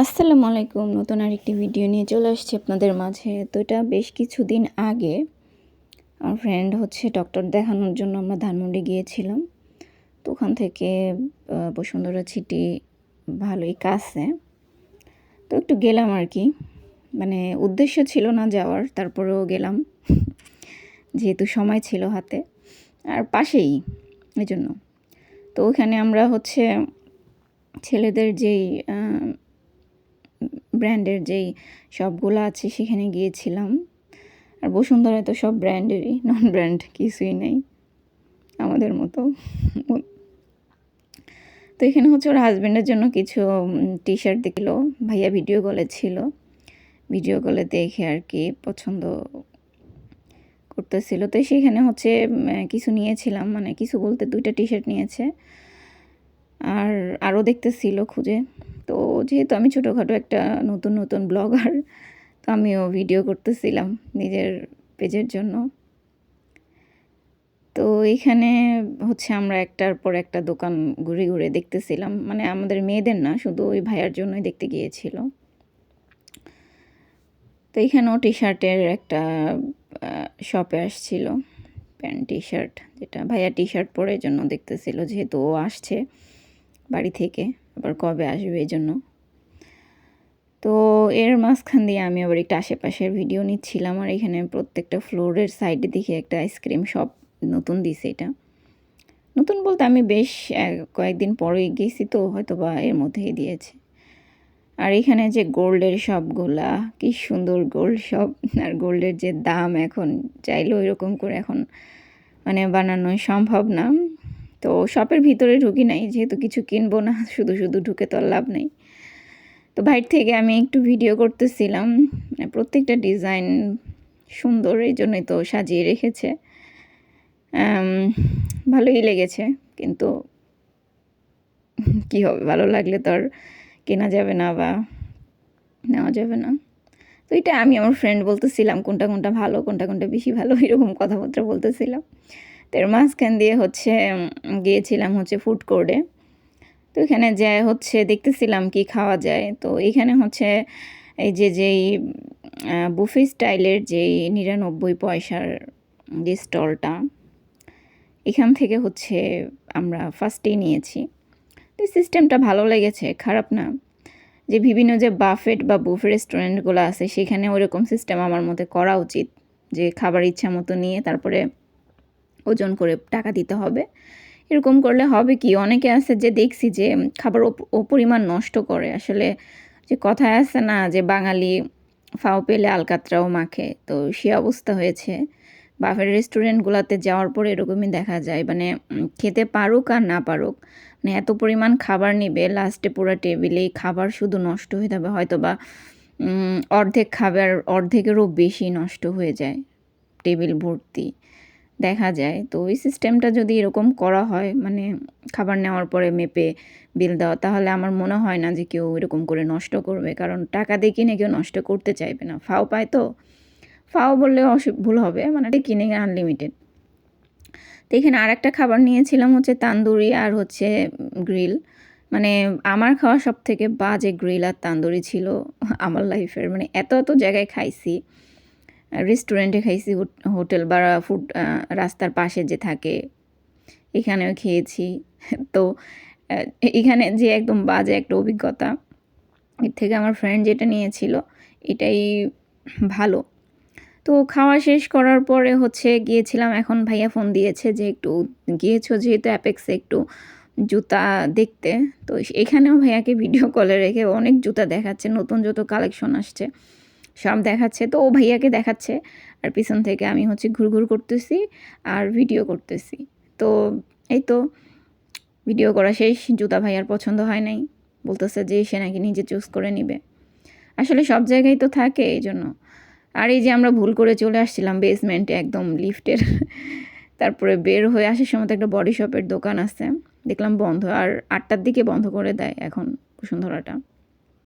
আসসালামু আলাইকুম, নতুন আরেকটি ভিডিও নিয়ে চলে আসছি আপনাদের মাঝে। তো এটা বেশ কিছুদিন আগে আমার ফ্রেন্ড হচ্ছে ডক্টর দেখানোর জন্য আমরা ধানমন্ডি গিয়েছিলাম। তো ওখান থেকে বসুন্ধরা ছিটি ভালোই কাছে। তো একটু গেলাম আর কি। মানে উদ্দেশ্য ছিল না যাওয়ার, তারপরেও গেলাম। যেহেতু সময় ছিল হাতে, আর পাশেই এই জন্য তো ওখানে আমরা হচ্ছে ছেলেদের যেই ব্র্যান্ডের যেই শপগুলো আছে সেখানে গিয়েছিলাম। আর বসুন্ধরায় তো সব ব্র্যান্ডেরই নন ব্র্যান্ড কিছুই নেই আমাদের মতো। তো এখানে হচ্ছে ওর হাজব্যান্ডের জন্য কিছু টি শার্ট দেখল ভাইয়া ভিডিও কলে ছিল। ভিডিও কলে দেখে আর কি পছন্দ করতেছিল। তো সেখানে হচ্ছে কিছু নিয়েছিলাম মানে কিছু বলতে দুইটা টি শার্ট নিয়েছে। আর আরও দেখতেছিল খুঁজে। তো যেহেতু আমি ছোটোখাটো একটা নতুন নতুন ব্লগার তো আমিও ভিডিও করতেছিলাম নিজের পেজের জন্য। তো এখানে হচ্ছে আমরা একটার পর একটা দোকান ঘুরে ঘুরে দেখতেছিলাম। মানে আমাদের মেয়েদের না, শুধু ওই ভাইয়ার জন্যই দেখতে গিয়েছিল। তো এখানেও টি শার্টের একটা শপে আসছিল। প্যান্ট টি শার্ট যেটা ভাইয়া টি শার্ট পরে জন্য দেখতেছিল, যেহেতু ও আসছে বাড়ি থেকে। আবার কবে আসবে এই জন্য তো এর মাঝখান দিয়ে আমি আবার একটু আশেপাশের ভিডিও নিচ্ছিলাম আর এখানে প্রত্যেকটা ফ্লোরের সাইডে দেখে একটা আইসক্রিম শপ নতুন দিছে এটা। নতুন বলতে আমি বেশ কয়েকদিন পরেই গেছি তো হয়তো বা এর মধ্যেই দিয়েছে। আর এখানে যে গোল্ডের শপগুলা কি সুন্দর গোল্ড শপ আর গোল্ডের যে দাম এখন, চাইলেও এরকম করে এখন মানে বানানো সম্ভব না। তো শপের ভিতরে ঢুকি নাই, যেহেতু কিছু কিনবো না, শুধু শুধু ঢুকে তো লাভ নেই। তো বাইর থেকে আমি একটু ভিডিও করতেছিলাম মানে প্রত্যেকটা ডিজাইন সুন্দর, এই জন্যই তো সাজিয়ে রেখেছে। ভালোই লেগেছে, কিন্তু কি হবে, ভালো লাগলে তো আর কেনা যাবে না বা নেওয়া যাবে না। তো এটা আমি আমার ফ্রেন্ড বলতেছিলাম, কোনটা কোনটা ভালো, কোনটা কোনটা বেশি ভালো, এরকম কথাবার্তা বলতেছিলাম। তো এর মাঝখান দিয়ে হচ্ছে গিয়েছিলাম হচ্ছে ফুড কোর্টে তো এখানে যে হচ্ছে, দেখতেছিলাম কি খাওয়া যায়। তো এখানে হচ্ছে, এই যে যেই বুফে স্টাইলের যেই নিরানব্বই পয়সার যে স্টলটা এখান থেকে হচ্ছে আমরা ফার্স্টেই নিয়েছি। তো সিস্টেমটা ভালো লেগেছে, খারাপ না। যে বিভিন্ন যে বাফেট বা বুফে রেস্টুরেন্টগুলো আছে, সেখানে ওরকম সিস্টেম আমার মতে করা উচিত। যে খাবার ইচ্ছা মতো নিয়ে, তারপরে ওজন করে টাকা দিতে হবে। এরকম করলে হবে কি? অনেকে আছে যে দেখছি যে খাবার অপ- অপরিমাণ নষ্ট করে। আসলে যে কথায় আছে না যে বাঙালি ফাও পেলে আলকাতরাও মাখে। তো সে অবস্থা হয়েছে। বাফের রেস্টুরেন্টগুলোতে যাওয়ার পর এরকমই দেখা যায়। মানে খেতে পারুক আর না পারুক মানে এত পরিমাণ খাবার নিবে লাস্টে পুরো টেবিলেই খাবার শুধু নষ্ট হয়ে যাবে। হয়তো বা অর্ধেক খাবার অর্ধেকেরও বেশি নষ্ট হয়ে যায় টেবিল ভর্তি। দেখা যায়। তো ওই সিস্টেমটা যদি এরকম করা হয় মানে খাবার নেওয়ার পরে মেপে বিল দেওয়া, তাহলে আমার মনে হয় না যে কেউ এরকম করে নষ্ট করবে। কারণ টাকা দিয়ে কিনে কেউ নষ্ট করতে চাইবে না। ফাও পায় তো। ফাও বললে অসু ভুল হবে। মানে কিনে আনলিমিটেড তো এখানে আর একটা খাবার নিয়েছিলাম হচ্ছে তান্দুরি আর হচ্ছে গ্রিল। মানে আমার খাওয়া সব থেকে বাজে গ্রিল আর তান্দুরি ছিল আমার লাইফের মানে এত এত জায়গায় খাইছি। রেস্টুরেন্টে খাইছি, হোট- হোটেল বা ফুড রাস্তার পাশে যে থাকে, এখানেও খেয়েছি। তো এখানে যে একদম বাজে একটা অভিজ্ঞতা, এর থেকে আমার ফ্রেন্ড যেটা নিয়েছিল, এটাই ভালো। তো খাওয়া শেষ করার পরে হচ্ছে গিয়েছিলাম, এখন ভাইয়া ফোন দিয়েছে যে একটু গিয়েছো যেহেতু অ্যাপেক্সে একটু জুতা দেখতে, তো এখানেও ভাইয়াকে ভিডিও কলে রেখে অনেক জুতা দেখাচ্ছে, নতুন যত কালেকশন আসছে। সব দেখাচ্ছে। তো ও ভাইয়াকে দেখাচ্ছে। আর পিছন থেকে আমি হচ্ছে ঘুরঘুর করতেছি আর ভিডিও করতেছি। তো এই তো ভিডিও করা শেষ। জুতা ভাইয়ার পছন্দ হয় নাই। বলতেছে যে সে নাকি নিজে চুজ করে নিবে। আসলে সব জায়গায় তো থাকে এই জন্য আর এই যে আমরা ভুল করে চলে আসছিলাম বেসমেন্টে একদম লিফটের তারপরে বের হয়ে আসার সময় তো একটা বডি শপের দোকান আছে। দেখলাম বন্ধ। আর আটটার দিকে বন্ধ করে দেয় এখন বসুন্ধরাটা।